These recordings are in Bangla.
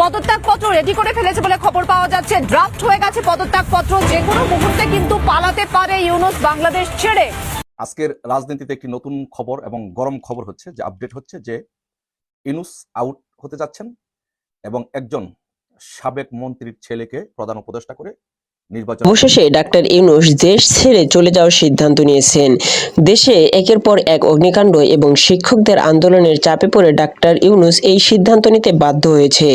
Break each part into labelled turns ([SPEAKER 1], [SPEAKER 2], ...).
[SPEAKER 1] পদত্যাগ পত্র রেডি করে ফেলেছে বলে খবর পাওয়া যাচ্ছে। ড্রাফট হয়ে গেছে পদত্যাগপত্র যে কোনো মুহূর্তে কিন্তু পালাতে পারে ইউনুস বাংলাদেশ ছেড়ে।
[SPEAKER 2] আজকের রাজনীতিতে একটি নতুন খবর এবং গরম খবর হচ্ছে, যে আপডেট হচ্ছে যে ইনুস আউট হতে যাচ্ছেন এবং একজন সাবেক মন্ত্রীর ছেলেকে প্রধান উপদেষ্টা করে
[SPEAKER 3] অবশেষে ডাক্তার ইউনুস দেশ ছেড়ে চলে যাওয়ার সিদ্ধান্ত নিয়েছেন। দেশে একের পর এক অগ্নিকাণ্ড এবং শিক্ষকদের আন্দোলনের চাপে পড়ে ডাক্তার ইউনুস এই সিদ্ধান্ত নিতে বাধ্য হয়েছে।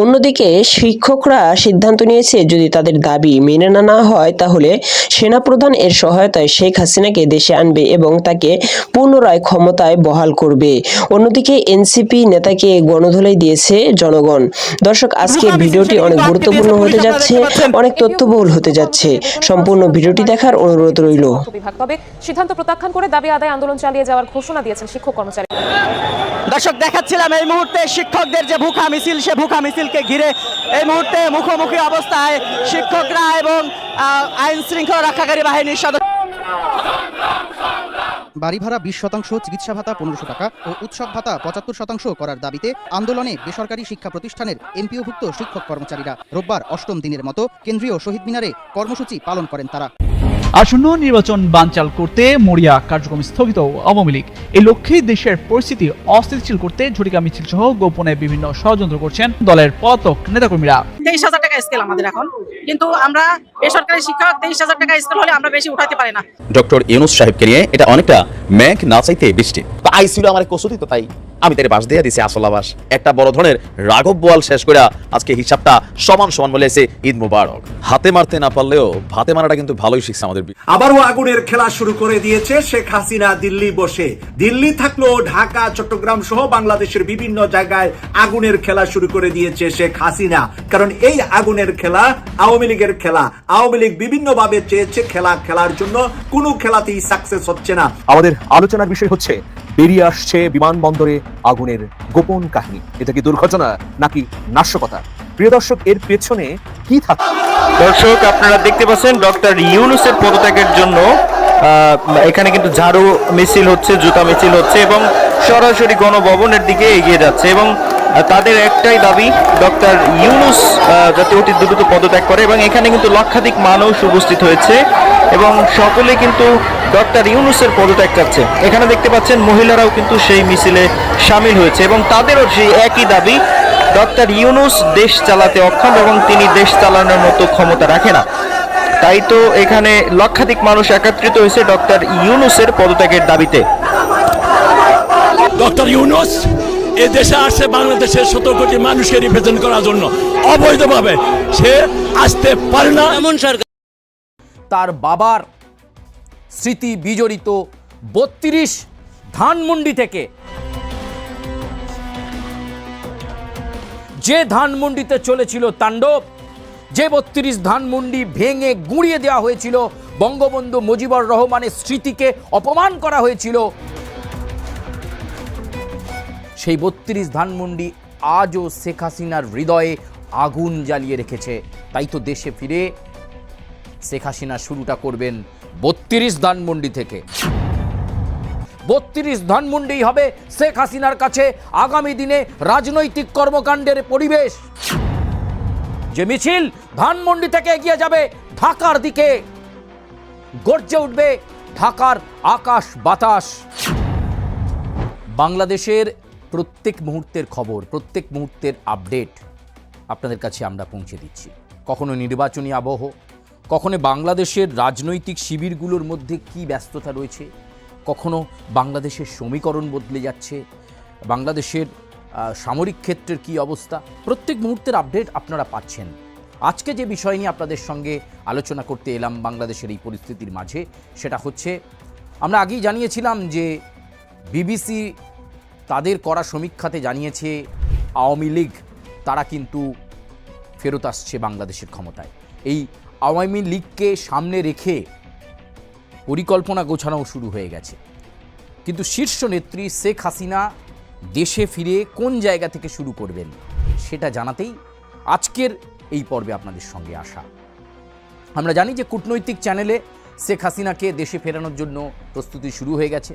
[SPEAKER 3] অন্যদিকে শিক্ষকরা সিদ্ধান্ত নিয়েছে যদি তাদের দাবি মেনে না নেওয়া হয় তাহলে সেনাপ্রধান এর সহায়তায় শেখ হাসিনাকে দেশে আনবে এবং তাকে পুনরায় ক্ষমতায় বহাল করবে। অন্যদিকে এনসিপি নেতাকে গণধোলাই দিয়েছে জনগণ। দর্শক আজকের ভিডিওটি অনেক গুরুত্বপূর্ণ হতে যাচ্ছে। অনেক তথ্যবহুল হতে যাচ্ছে। সম্পূর্ণ ভিডিওটি দেখার অনুরোধ রইল।
[SPEAKER 4] বিভাগ তবে সিদ্ধান্ত প্রত্যাখ্যান করে দাবি আদায় আন্দোলন চালিয়ে যাওয়ার ঘোষণা দিয়েছেন শিক্ষক কর্মচারী।
[SPEAKER 5] দর্শক দেখাচ্ছিলাম এই মুহূর্তে শিক্ষকদের যে ভুখা মিছিল সে ভুখা মিছিলকে ঘিরে এই মুহূর্তে মুখোমুখি অবস্থায় শিক্ষকরা এবং আহ, আইন শৃঙ্খলা রক্ষাকারী বাহিনীর সদস্য
[SPEAKER 6] বাড়ি ভাড়া বিশ শতাংশ, চিকিৎসা ভাতা পনেরোশো টাকা ও উৎসব ভাতা পঁচাত্তর শতাংশ করার দাবিতে আন্দোলনে বেসরকারি শিক্ষা প্রতিষ্ঠানের এমপিওভুক্ত শিক্ষক কর্মচারীরা রোববার অষ্টম দিনের মতো কেন্দ্রীয় শহীদ মিনারে কর্মসূচি পালন করেন তারা।
[SPEAKER 7] আসন্ন নির্বাচন বানচাল করতে মরিয়া কার্যক্রম স্থগিত আওয়ামী লীগ। এই লক্ষ্যে দেশের পরিস্থিতি অস্থিতিশীল করতে ঝটিকা মিছিল সহ গোপনে বিভিন্ন ষড়যন্ত্র করছেন দলের পলাতক নেতাকর্মীরা।
[SPEAKER 8] তেইশ হাজার টাকা স্কেল আমাদের এখন। কিন্তু আমরা বেসরকারি শিক্ষক তেইশ হাজার টাকা স্কেল হলে আমরা বেশি উঠাতে পারি না।
[SPEAKER 9] ডক্টর ইউনুস সাহেবকে নিয়ে এটা অনেকটা ম্যাক না চাইতে বৃষ্টি। তো আইসিল আমার কসুতি তো তাই। আমি তার বাস দিয়ে দিছি আসল আবাস। একটা বড় ধরনের রাঘব বোয়াল শেষ করে আজকে হিসাবটা সমান সমান বলে এসে ঈদ মুবারক। হাতে মারতে না পারলেও ভাতে মারাটা কিন্তু ভালোই শিখছে আমাদের
[SPEAKER 10] আবারও আগুনের খেলা শুরু করে দিয়েছে শেখ হাসিনা দিল্লি বসে। দিল্লি থাকলেও ঢাকা চট্টগ্রাম সহ বাংলাদেশের বিভিন্ন জায়গায় আগুনের খেলা শুরু করে দিয়েছে শেখ হাসিনা। কারণ এই আগুনের খেলা আওয়ামী লীগের খেলা। আওয়ামী লীগ বিভিন্ন ভাবে চেয়েছে খেলা খেলার জন্য। কোনো খেলাতেই সাকসেস হচ্ছে না।
[SPEAKER 11] আমাদের আলোচনার বিষয় হচ্ছে বেরিয়ে আসছে বিমানবন্দরে আগুনের গোপন কাহিনী। এটা কি দুর্ঘটনা নাকি নাশকতা? প্রিয় দর্শক, এর পেছনে কি থাকে
[SPEAKER 5] দর্শক, আপনারা দেখতে পাচ্ছেন ডক্টর ইউনুসের পদত্যাগের জন্য এখানে কিন্তু ঝাড়ু মিছিল হচ্ছে, জুতা মিছিল হচ্ছে এবং সরাসরি গণভবনের দিকে এগিয়ে যাচ্ছে এবং তাদের একটাই দাবি, ডক্টর ইউনুস যাতে অতি দ্রুত পদত্যাগ করে এবং এখানে কিন্তু লক্ষাধিক মানুষ উপস্থিত হয়েছে। এবং সকলে কিন্তু ডক্টর ইউনুসের পদত্যাগ চাচ্ছে। এখানে দেখতে পাচ্ছেন মহিলারাও কিন্তু সেই মিছিলে সামিল হয়েছে এবং তাদেরও সেই একই দাবি ডক্টর ইউনুস দেশ চালাতে অক্ষম এবং তিনি দেশ চালানোর মতো ক্ষমতা রাখে না। তাই তো এখানে লক্ষাধিক মানুষ একত্রিত হয়েছে ডক্টর ইউনুসের পদত্যাগের দাবিতে।
[SPEAKER 10] ডক্টর ইউনুস এ দেশে আসছে বাংলাদেশের সতেরো কোটি মানুষকে রিপ্রেজেন্ট করার জন্য। অবৈধভাবে সে আসতে পারে না। এমন সরকার
[SPEAKER 5] তার বাবার স্মৃতি বিজড়িত বত্রিশ ধানমন্ডি থেকে। যে ধানমন্ডিতে চলেছিল তাণ্ডব, যে বত্রিশ ধানমন্ডি ভেঙে গুঁড়িয়ে দেওয়া হয়েছিল, বঙ্গবন্ধু মুজিবুর রহমানের স্মৃতিকে অপমান করা হয়েছিল, সেই বত্রিশ ধানমন্ডি আজও শেখ হাসিনার হৃদয়ে আগুন জ্বালিয়ে রেখেছে। তাই তো দেশে ফিরে শেখ হাসিনা শুরুটা করবেন বত্রিশ ধানমন্ডি থেকে। বত্রিশ ধানমন্ডি হবে শেখ হাসিনার কাছে আগামী দিনে রাজনৈতিক কর্মকাণ্ডের পরিবেশ। যে মিছিল ধানমন্ডি থেকে এগিয়ে যাবে ঢাকার দিকে। গর্জে উঠবে ঢাকার আকাশ বাতাস। বাংলাদেশের প্রত্যেক মুহূর্তের খবর, প্রত্যেক মুহূর্তের আপডেট আপনাদের কাছে আমরা পৌঁছে দিচ্ছি। কখনো নির্বাচনী আবহ কখনো বাংলাদেশের রাজনৈতিক শিবিরগুলোর মধ্যে কি ব্যস্ততা রয়েছে? কখনো বাংলাদেশের সমীকরণ বদলে যাচ্ছে? বাংলাদেশের সামরিক ক্ষেত্রের কি অবস্থা? প্রত্যেক মুহূর্তের আপডেট আপনারা পাচ্ছেন। আজকে যে বিষয় নিয়ে আপনাদের সঙ্গে আলোচনা করতে এলাম বাংলাদেশের এই পরিস্থিতির মাঝে, সেটা হচ্ছে, আমরা আগেই জানিয়েছিলাম যে বিবিসি তাদের করা সমীক্ষাতে জানিয়েছে, আওয়ামী লীগ, তারা কিন্তু ফেরত আসছে বাংলাদেশের ক্ষমতায়। এই আওয়ামী লীগকে সামনে রেখে পরিকল্পনা গোছানো শুরু হয়ে গেছে। কিন্তু শীর্ষ নেত্রী শেখ হাসিনা দেশে ফিরে কোন জায়গা থেকে শুরু করবেন সেটা জানাতেই আজকের এই পর্বে আপনাদের সঙ্গে আসা। আমরা জানি যে কূটনৈতিক চ্যানেলে শেখ হাসিনাকে দেশে ফেরানোর জন্য প্রস্তুতি শুরু হয়ে গেছে।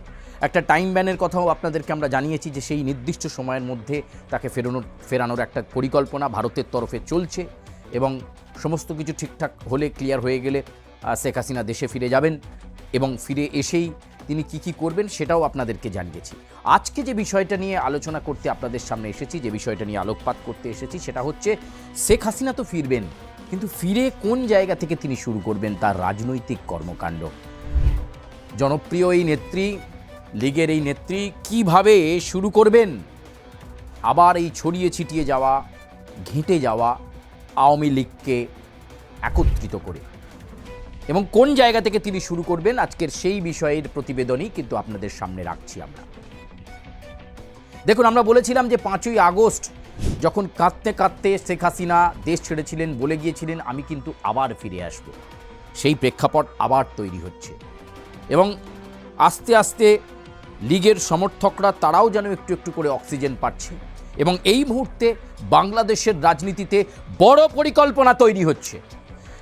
[SPEAKER 5] একটা টাইম ব্যানের কথাও আপনাদেরকে আমরা জানিয়েছি যে সেই নির্দিষ্ট সময়ের মধ্যে তাকে ফেরানোর ফেরানোর একটা পরিকল্পনা ভারতের তরফে চলছে এবং সমস্ত কিছু ঠিকঠাক হলে, ক্লিয়ার হয়ে গেলে শেখ হাসিনা দেশে ফিরে যাবেন এবং ফিরে এসেই তিনি কি কি করবেন সেটাও আপনাদেরকে জানিয়েছি। আজকে যে বিষয়টা নিয়ে আলোচনা করতে আপনাদের সামনে এসেছি, যে বিষয়টা নিয়ে আলোকপাত করতে এসেছি, সেটা হচ্ছে শেখ হাসিনা তো ফিরবেন কিন্তু ফিরে কোন জায়গা থেকে তিনি শুরু করবেন তার রাজনৈতিক কর্মকাণ্ড? জনপ্রিয় এই নেত্রী, লীগের এই নেত্রী কীভাবে শুরু করবেন? আবার এই ছড়িয়ে ছিটিয়ে যাওয়া, ঘেঁটে যাওয়া আওয়ামী লীগকে একত্রিত করে। এবং কোন জায়গা থেকে তিনি শুরু করবেন আজকের সেই বিষয়ের প্রতিবেদনই কিন্তু আপনাদের সামনে রাখছি আমরা। দেখুন, আমরা বলেছিলাম যে পাঁচই আগস্ট যখন কাঁদতে কাঁদতে শেখ হাসিনা দেশ ছেড়েছিলেন, বলে গিয়েছিলেন, আমি কিন্তু আবার ফিরে আসব। সেই প্রেক্ষাপট আবার তৈরি হচ্ছে। এবং আস্তে আস্তে লীগের সমর্থকরা তারাও যেন একটু একটু করে অক্সিজেন পাচ্ছে। এবং এই মুহূর্তে বাংলাদেশের রাজনীতিতে বড় পরিকল্পনা তৈরি হচ্ছে।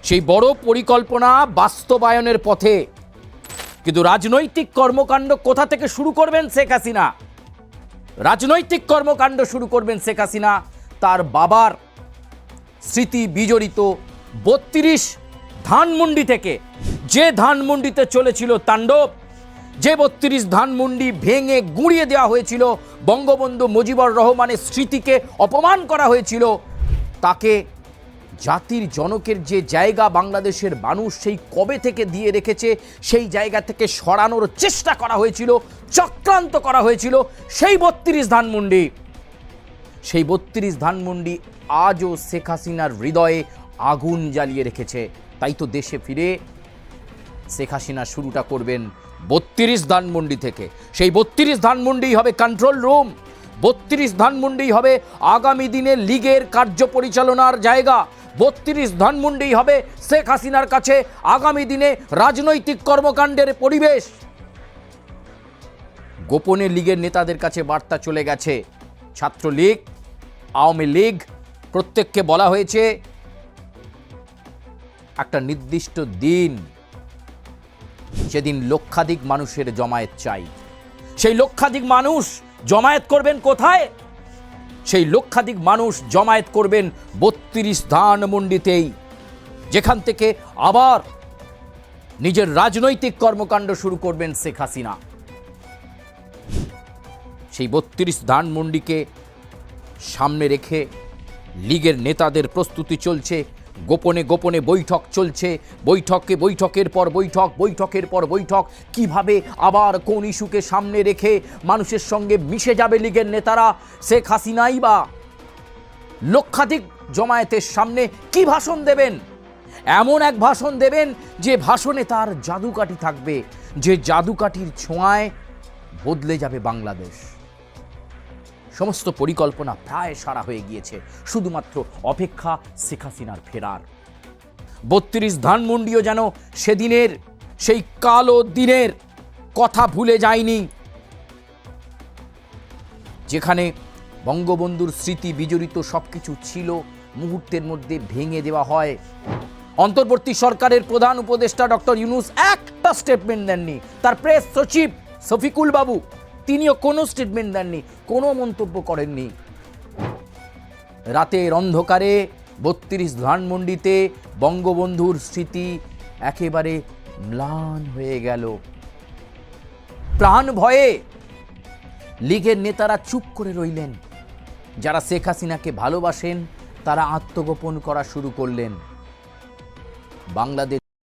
[SPEAKER 5] সেই বড় পরিকল্পনা বাস্তবায়নের পথে কিন্তু রাজনৈতিক কর্মকাণ্ড কোথা থেকে শুরু করবেন শেখ হাসিনা? রাজনৈতিক কর্মকাণ্ড শুরু করবেন শেখ হাসিনা। তার বাবার স্মৃতি বিজড়িত বত্রিশ ধানমন্ডি থেকে যে ধানমন্ডিতে চলেছিল তাণ্ডব, যে বত্রিশ ধানমন্ডি ভেঙে গুঁড়িয়ে দেওয়া হয়েছিল বঙ্গবন্ধু মুজিবুর রহমানের স্মৃতিকে অপমান করা হয়েছিল, তাকে জাতির জনকের যে জায়গা বাংলাদেশের মানুষ সেই কবে থেকে দিয়ে রেখেছে, সেই জায়গা থেকে সরানোর চেষ্টা করা হয়েছিল চক্রান্ত করা হয়েছিল সেই বত্রিশ ধানমন্ডি। সেই বত্রিশ ধানমন্ডি আজও শেখ হাসিনার হৃদয়ে আগুন জ্বালিয়ে রেখেছে। তাই তো দেশে ফিরে শেখ হাসিনা শুরুটা করবেন বত্রিশ ধানমন্ডি থেকে। সেই বত্রিশ ধানমন্ডি হবে কন্ট্রোল রুম বত্রিশ ধানমন্ডি হবে আগামী দিনে লীগের কার্য পরিচালনার জায়গা। বত্রিশ ধানমন্ডি হবে শেখ হাসিনার কাছে আগামী দিনে রাজনৈতিক কর্মকাণ্ডের পরিবেশ। গোপনে লীগের নেতাদের কাছে বার্তা চলে গেছে। ছাত্রলীগ, আওয়ামী লীগ, প্রত্যেককে বলা হয়েছে, একটা নির্দিষ্ট দিন, সেদিন লক্ষাধিক মানুষের জমায়েত চাই। সেই লক্ষাধিক মানুষ জমায়েত করবেন কোথায়? সেই লক্ষাধিক মানুষ জমায়েত করবেন বত্রিশ ধান মন্ডিতেই যেখান থেকে আবার নিজের রাজনৈতিক কর্মকাণ্ড শুরু করবেন শেখ হাসিনা। সেই বত্রিশ ধানমন্ডিকে সামনে রেখে লীগের নেতাদের প্রস্তুতি চলছে, গোপনে গোপনে বৈঠক চলছে, বৈঠকে বৈঠকের পর বৈঠক, বৈঠকের পর বৈঠক, কীভাবে আবার কোন ইস্যুকে সামনে রেখে মানুষের সঙ্গে মিশে যাবে লীগের নেতারা, শেখ হাসিনাই বা লক্ষাধিক জমায়েতের সামনে কি ভাষণ দেবেন? এমন এক ভাষণ দেবেন যে ভাষণে তার জাদুকাঠি থাকবে, যে জাদুকাঠির ছোঁয়ায় বদলে যাবে বাংলাদেশ। সমস্ত পরিকল্পনা প্রায় সারা হয়ে গিয়েছে, শুধুমাত্র অপেক্ষা শেখ হাসিনার ফেরার। বত্রিশ ধানমন্ডিও যেন সেদিনের, সেই কালো দিনের কথা ভুলে যায়নি। যেখানে বঙ্গবন্ধুর স্মৃতি বিজড়িত সব কিছু ছিল, মুহূর্তের মধ্যে ভেঙে দেওয়া হয়। অন্তর্বর্তী সরকারের প্রধান উপদেষ্টা ডক্টর ইউনুস একটা স্টেটমেন্ট দেননি। তার প্রেস সচিব শফিকুল বাবু তিনিও কোনো স্টেটমেন্ট দেননি, কোনো মন্তব্য করেননি। রাতের অন্ধকারে বত্রিশ ধানমন্ডিতে বঙ্গবন্ধুর স্মৃতি একেবারে ম্লান হয়ে গেল। প্রাণ ভয়ে লীগের নেতারা চুপ করে রইলেন। যারা শেখ হাসিনাকে ভালোবাসেন, তারা আত্মগোপন করা শুরু করলেন। বাংলাদেশ